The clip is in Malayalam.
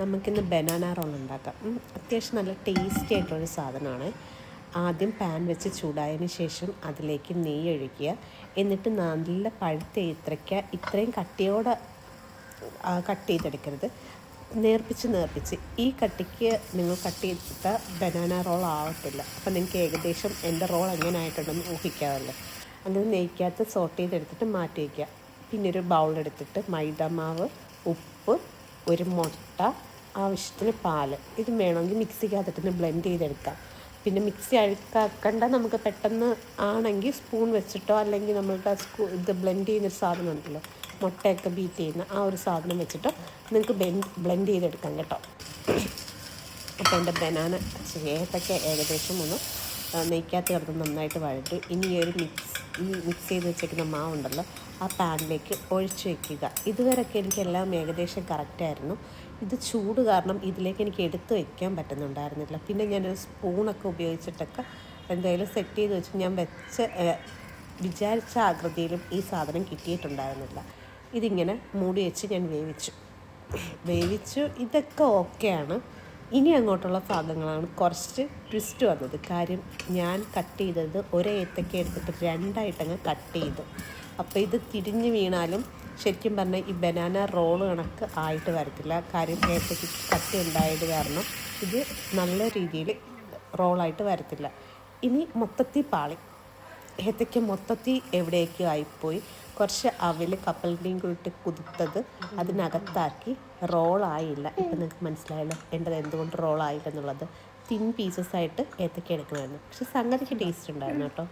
നമുക്കിന്ന് ബനാന റോൾ ഉണ്ടാക്കാം. അത്യാവശ്യം നല്ല ടേസ്റ്റി ആയിട്ടുള്ളൊരു സാധനമാണ്. ആദ്യം പാൻ വെച്ച് ചൂടായതിന് ശേഷം അതിലേക്ക് നെയ്യ് ഒഴിക്കുക. എന്നിട്ട് നല്ല പഴുത്ത ഇത്രയ്ക്ക ഇത്രയും കട്ടിയോടെ കട്ട് ചെയ്തെടുക്കരുത്. നേർപ്പിച്ച് നേർപ്പിച്ച്. ഈ കട്ടിക്ക് നിങ്ങൾ കട്ട് ചെയ്ത ബനാന റോൾ ആവത്തില്ല. അപ്പം നിങ്ങൾക്ക് ഏകദേശം എന്റെ റോൾ എങ്ങനെ ആയിട്ടുണ്ടെന്ന് ഊഹിക്കാമല്ലോ. അങ്ങനെ നെയ്ക്കകത്ത് സോട്ട് ചെയ്തെടുത്തിട്ട് മാറ്റി വയ്ക്കുക. പിന്നെ ഒരു ബൗളെടുത്തിട്ട് മൈദമാവ് ഉപ്പ് ഒരു മുട്ട ആവശ്യത്തിന് പാൽ ഇത് വേണമെങ്കിൽ മിക്സിക്കകത്തിട്ട് ബ്ലെൻഡ് ചെയ്തെടുക്കാം. പിന്നെ മിക്സി അഴുക്കാക്കണ്ട നമുക്ക് പെട്ടെന്ന് ആണെങ്കിൽ സ്പൂൺ വെച്ചിട്ടോ അല്ലെങ്കിൽ നമ്മളുടെ സ്കൂ ഇത് ബ്ലെൻഡ് ചെയ്യുന്നൊരു സാധനം ഉണ്ടല്ലോ മുട്ടയൊക്കെ ബീറ്റ് ചെയ്യുന്ന ആ ഒരു സാധനം വെച്ചിട്ടോ നിങ്ങൾക്ക് ബ്ലെൻഡ് ചെയ്തെടുക്കാം കേട്ടോ. അപ്പോൾ എന്റെ ബനാന ചേട്ടൊക്കെ ഏകദേശം ഒന്ന് നെയ്ക്കാത്ത കിടന്ന് നന്നായിട്ട് വഴട്ടു ഇനി ഒരു മിക്സ് ഈ മിക്സ് ചെയ്ത് വെച്ചേക്കുന്ന മാവുണ്ടല്ലോ ആ പാനിലേക്ക് ഒഴിച്ച് വെക്കുക ഇതുവരെയൊക്കെ എനിക്കെല്ലാം ഏകദേശം കറക്റ്റായിരുന്നു ഇത് ചൂട് കാരണം ഇതിലേക്ക് എനിക്ക് എടുത്ത് വയ്ക്കാൻ പറ്റുന്നുണ്ടായിരുന്നില്ല. പിന്നെ ഞാനൊരു സ്പൂണൊക്കെ ഉപയോഗിച്ചിട്ടൊക്കെ എന്തായാലും സെറ്റ് ചെയ്ത് വെച്ച് ഞാൻ വെച്ച വിചാരിച്ച ആകൃതിയിലും ഈ സാധനം കിട്ടിയിട്ടുണ്ടായിരുന്നില്ല. ഇതിങ്ങനെ മൂടി വെച്ച് ഞാൻ വേവിച്ചു. വേവിച്ചു. ഇതൊക്കെ ഓക്കെയാണ് ഇനി അങ്ങോട്ടുള്ള ഭാഗങ്ങളാണ് കുറച്ച് ട്വിസ്റ്റ് വന്നത്. കാര്യം ഞാൻ കട്ട് ചെയ്തത് ഒരേ ഏത്തക്ക എടുത്തിട്ട് രണ്ടായിട്ടങ്ങ് കട്ട് ചെയ്തു. അപ്പോൾ ഇത് തിരിഞ്ഞ് വീണാലും ശരിക്കും പറഞ്ഞാൽ ഈ ബനാന റോൾ കണക്ക് ആയിട്ട് വരത്തില്ല. കാര്യം ഏത്തയ്ക്ക് കട്ട് ഉണ്ടായത് കാരണം ഇത് നല്ല രീതിയിൽ റോളായിട്ട് വരത്തില്ല. ഇനി മൊത്തത്തിൽ പാളി. ഏത്തയ്ക്ക മൊത്തത്തിൽ എവിടേക്കോ ആയിപ്പോയി. കുറച്ച് അവൽ കപ്പലിന്റെയും കൂടി കുതിർത്തത് അതിനകത്താക്കി. റോളായില്ല ഇപ്പം നിങ്ങൾക്ക് മനസ്സിലായല്ലോ എന്റെ എന്തുകൊണ്ട് റോളായില്ല എന്നുള്ളത്. തിൻ പീസസ് ആയിട്ട് ഏത്തയ്ക്ക എടുക്കണമായിരുന്നു. പക്ഷെ സംഗതിക്ക് ടേസ്റ്റ് ഉണ്ടായിരുന്നു കേട്ടോ.